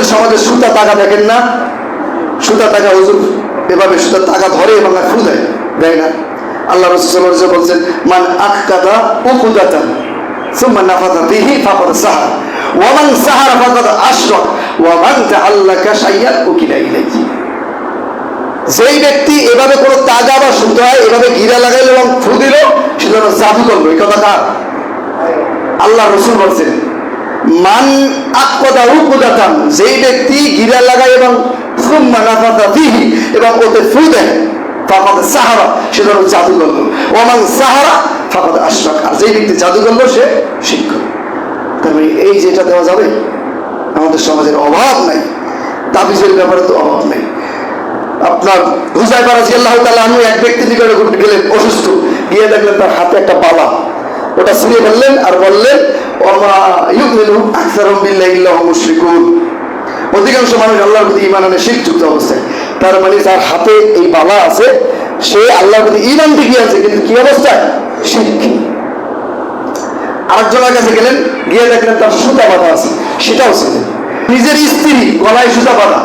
আমাদের সমাজে সুতা টাকা দেখেন না? সুতা টাকা হুজুর এভাবে সুতা টাকা ধরে এবং ফু দেয় দেয় না। আল্লাহ রসুল বলছেন, মান তাআল্লাকা শাইয়ান উকিলা ইলাইহি। যেই ব্যক্তি এভাবে কোনো তাগা বা সুতায় এভাবে গিরা লাগাইল এবং ফু দিল জাদু এই কথা আল্লাহ রসুল বলছেন মান আকদা উকুদাতান যেই ব্যক্তি গিরা লাগায় এবং সুম্মা নাফাতা বিহি এবং ওতে ফু দেয়, ফাকাদ সাহারা, সে যেন জাদু ওমান সাহারা, ফাকাদ আশরাক। আর যেই ব্যক্তি জাদু করল সে শিক্ষক। তার মানে এই যেটা দেওয়া যাবে, আমাদের সমাজের অভাব নাই, তাবিজের ব্যাপারে তো অভাব নেই। আপনার হুজাই বারাজি আল্লাহ তালা আমি এক ব্যক্তি নিকটে গেলেন, অসুস্থ। গিয়ে দেখলেন তার হাতে একটা বালা। ওটা আর বললেন অধিকাংশ মানুষ আল্লাহর প্রতি ইমান আনে অবস্থায়। তার মানে যার হাতে এই বালা আছে, সে আল্লাহর প্রতি ইমান ঠিকই আছে, কিন্তু কি অবস্থায়? শিখ আরেকজনের কাছে গেলেন, গিয়ে দেখলেন তার সুতা বাঁধা আছে, সেটাও নিজের স্ত্রী গলায় সুতা বাঁধা।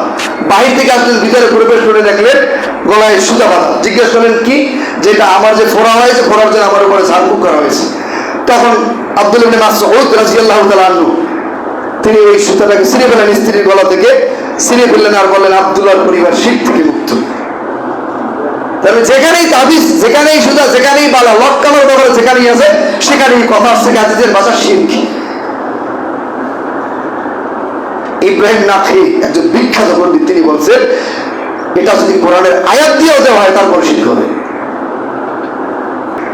বাহির থেকে আসলেন, ভিতরে প্রবেশ করে দেখলেন, গলায় সুতা বাঁধা। জিজ্ঞেস করলেন, কি? যেটা আমার যে ফোড়া হয়েছে, ফোড়ার জন্য আমার উপরে ঝাড়ফুঁক করা হয়েছে। তখন আব্দুল তিনি ওই সুতাটাকে ছিঁড়ে ফেলেন স্ত্রীর গলা থেকে ছিঁড়ে ফেললেন আর বললেন, আব্দুল্লাহর পরিবার শিখ থেকে মুক্ত। তাহলে যেখানেই তাবিজ, যেখানেই সুতা, যেখানেই বালা ব্যাপারে যেখানেই আছে, সেখানেই কথা আসছে ভাষা শিখ ইব্রাহিম নাথি একজন বিখ্যাত পণ্ডিত, তিনি বলছেন, এটা যদি কোরআনের আয়াত দিয়েও দেওয়া হয়, তারপর শিখ হবে।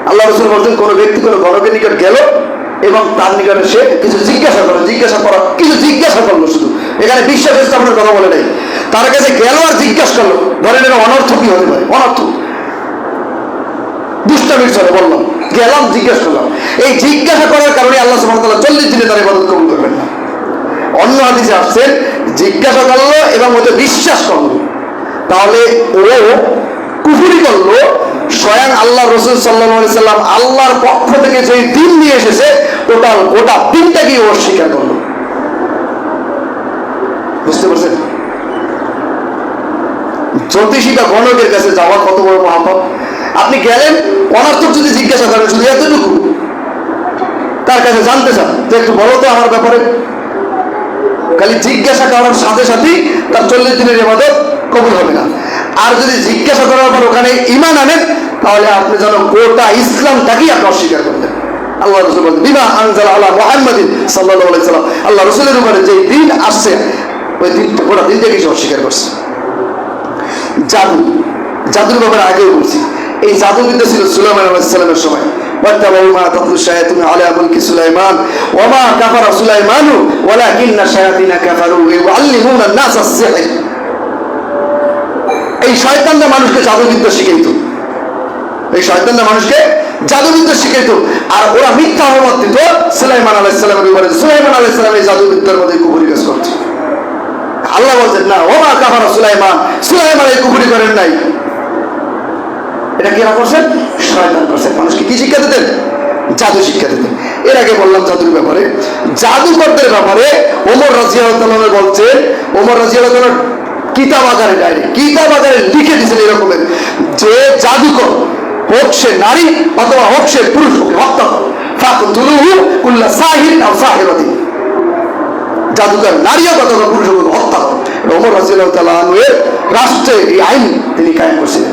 আল্লাহ রসুল বলছেন, কোনো ব্যক্তি কোনো গণকের নিকট গেল এবং তার নিকটে সে কিছু জিজ্ঞাসা করল। জিজ্ঞাসা করা কিছু জিজ্ঞাসা করল শুধু। এখানে বিশ্বাস স্থাপনের কথা বলে নাই। তার কাছে গেল আর জিজ্ঞাসা করল। ধরেন এটা অনর্থ কি হতে পারে? অনর্থ। দুষ্টামির বললাম, গেলাম, জিজ্ঞাসা করলাম। এই জিজ্ঞাসা করার কারণে আল্লাহ সুবহানাহু চল্লিশ দিনে তার ইবাদত কবুল করবেন না। অন্য হাদিসে আসছেন জিজ্ঞাসা করল এবং ওতে বিশ্বাস করল। তাহলে ও কুফুরি করল, স্বয়ং আল্লাহ রসুল সাল্লাহ সাল্লাম আল্লাহর পক্ষ থেকে যে দিন নিয়ে এসেছে, টোটাল গোটা দিনটাকেই ও স্বীকার করল? বুঝতে পারছেন? জ্যোতিষী বা গণকের কাছে যাওয়া কত বড় মহাপাপ। আপনি গেলেন, অনার্থক যদি জিজ্ঞাসা করেন, শুধু এতটুকু? তার কাছে জানতে চান, তো একটু বলো তো আমার ব্যাপারে। খালি জিজ্ঞাসা করার সাথে সাথেই তার চল্লিশ দিনের এবাদত কবুল হবে না। আর যদি জিজ্ঞাসা করার পর ওখানে ইমান আনেন তাহলে আপনি যেন গোটা ইসলামটাকেই আপনি অস্বীকার করলেন আল্লাহ রসুল বলছেন বিমা আনজাল আল্লাহ মোহাম্মদিন সাল্লাহ সাল্লাম আল্লাহ রসুলের উপরে যে দিন আসছে ওই দিনটা গোটা দিনটাকে সে অস্বীকার করছে জাদু জাদুর ব্যাপারে আগেও বলছি এই জাদুবিদ্যা ছিল সুলাইমান আলাইসালামের সময় واتبعوا ما تتلو الشياطين على ملك سليمان وما كفر سليمان ولكن الشياطين كفروا يعلمون الناس السحر এই শয়তানরা মানুষকে জাদুবিদ্যা শিখাইত। এই শয়তানরা মানুষকে জাদুবিদ্যা শিখাইত। আর ওরা মিথ্যা অহমত দিত। সুলাইমান আলাইসালামের উপরে সুলাইমান আলাইসালাম এই জাদুবিদ্যার মধ্যে কুপুরি কাজ করত। আল্লাহ বলছেন, না, ওমা কাফারা সুলাইমান। সুলাইমান এই কুপুরি করেন নাই। এটা কেনা করছেন? শয়তান করছেন। মানুষকে কি শিক্ষা দিতেন? জাদু শিক্ষা দিতেন। এর আগে বললাম জাদুর ব্যাপারে। জাদুকরদের ব্যাপারে ওমর রাজিয়াল বলছেন, ওমর রাজিয়াল কিতাব আকারে ডায়রি কিতাব আকারে লিখে দিয়েছেন এরকমের। যে জাদুকর হোক সে নারী অথবা হোক সে পুরুষ, হোক হত্যা আও সাহিরাতি। জাদুকর নারী অথবা পুরুষ হোক হত্যা রাষ্ট্রে এই আইন তিনি কায়েম করছিলেন।